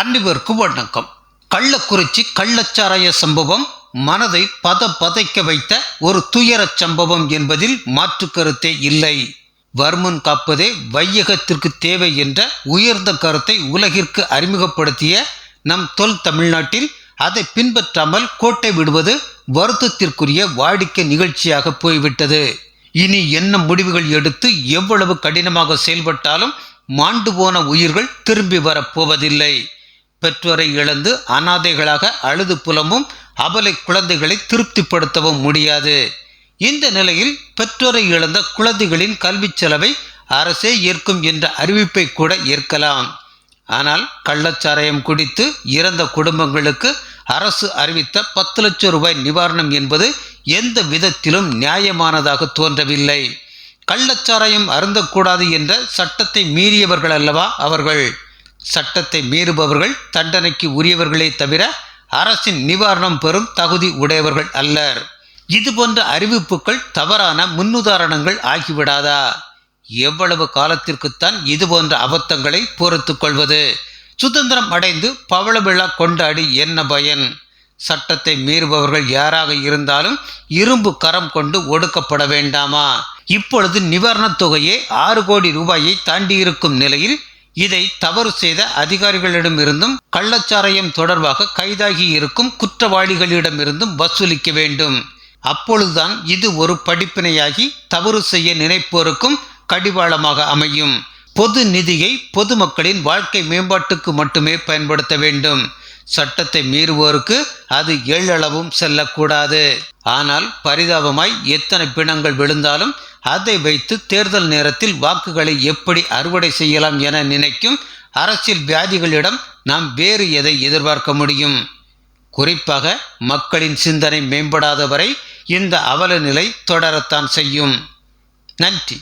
அனைவருக்கும் வணக்கம் கள்ளக்குறிச்சி கள்ளச்சாராய சம்பவம் மனதை பத பதைக்க வைத்த ஒரு துயரச் சம்பவம் என்பதில் மாற்று கருத்தே இல்லை. வர்மன் காப்பதே வையகத்திற்கு தேவை என்ற உயர்ந்த கருத்தை உலகிற்கு அறிமுகப்படுத்திய நம் தொல் தமிழ்நாட்டில் அதை பின்பற்றாமல் கோட்டை விடுவது வருத்தத்திற்குரிய வாடிக்கை நிகழ்ச்சியாக போய்விட்டது. இனி என்ன முடிவுகள் எடுத்து எவ்வளவு கடினமாக செயல்பட்டாலும் மாண்டு போன உயிர்கள் திரும்பி வரப்போவதில்லை பெற்றோரை இழந்து அனாதைகளாக அழுது புலமும் அபலை குழந்தைகளை திருப்திப்படுத்தவும் முடியாது. இந்த நிலையில் பெற்றோரை இழந்த குழந்தைகளின் கல்வி செலவை அரசே ஏற்கும் என்ற அறிவிப்பை கூட ஏற்கலாம். ஆனால் கள்ளச்சாராயம் குடித்து இறந்த குடும்பங்களுக்கு அரசு அறிவித்த பத்து லட்சம் ரூபாய் நிவாரணம் என்பது எந்த விதத்திலும் நியாயமானதாக தோன்றவில்லை. கள்ளச்சாராயம் அருந்தக்கூடாது என்ற சட்டத்தை மீறியவர்கள் அல்லவா அவர்கள்? சட்டத்தை மீறுபவர்கள் தண்டனைக்கு உரியவர்களே தவிர அரசின் நிவாரணம் பெறும் தகுதி உடையவர்கள் அல்லர். இது போன்ற அறிவிப்புகள் தவறான முன்னுதாரணங்கள் ஆகிவிடாதா? எவ்வளவு காலத்திற்குத்தான் இது போன்ற அபத்தங்களை பொறுத்து கொள்வது? சுதந்திரம் அடைந்து பவள விழா கொண்டாடி என்ன பயன்? சட்டத்தை மீறுபவர்கள் யாராக இருந்தாலும் இரும்பு கரம் கொண்டு ஒடுக்கப்பட வேண்டாமா? இப்பொழுது நிவாரணத் தொகையே ஆறு கோடி ரூபாயை தாண்டியிருக்கும் நிலையில் இதை தவறு செய்த அதிகாரிகளிடமிருந்தும் கள்ளச்சாராயம் தொடர்பாக கைதாகி இருக்கும் குற்றவாளிகளிடமிருந்தும் வசூலிக்க வேண்டும். அப்பொழுதுதான் இது ஒரு படிப்பினையாகி தவறு செய்ய நினைப்போருக்கும் கடிவாளமாக அமையும். பொது நிதியை பொதுமக்களின் வாழ்க்கை மேம்பாட்டுக்கு மட்டுமே பயன்படுத்த வேண்டும். சட்டத்தை மீறுவோருக்கு அது எள்ளளவும் செல்லக்கூடாது. ஆனால் பரிதாபமாய் எத்தனை பிணங்கள் விழுந்தாலும் அதை வைத்து தேர்தல் நேரத்தில் வாக்குகளை எப்படி அறுவடை செய்யலாம் என நினைக்கும் அரசியல் வியாதிகளிடம் நாம் வேறு எதை எதிர்பார்க்க முடியும்? குறிப்பாக மக்களின் சிந்தனை மேம்படாத வரை இந்த அவல நிலை தொடரத்தான் செய்யும். நன்றி.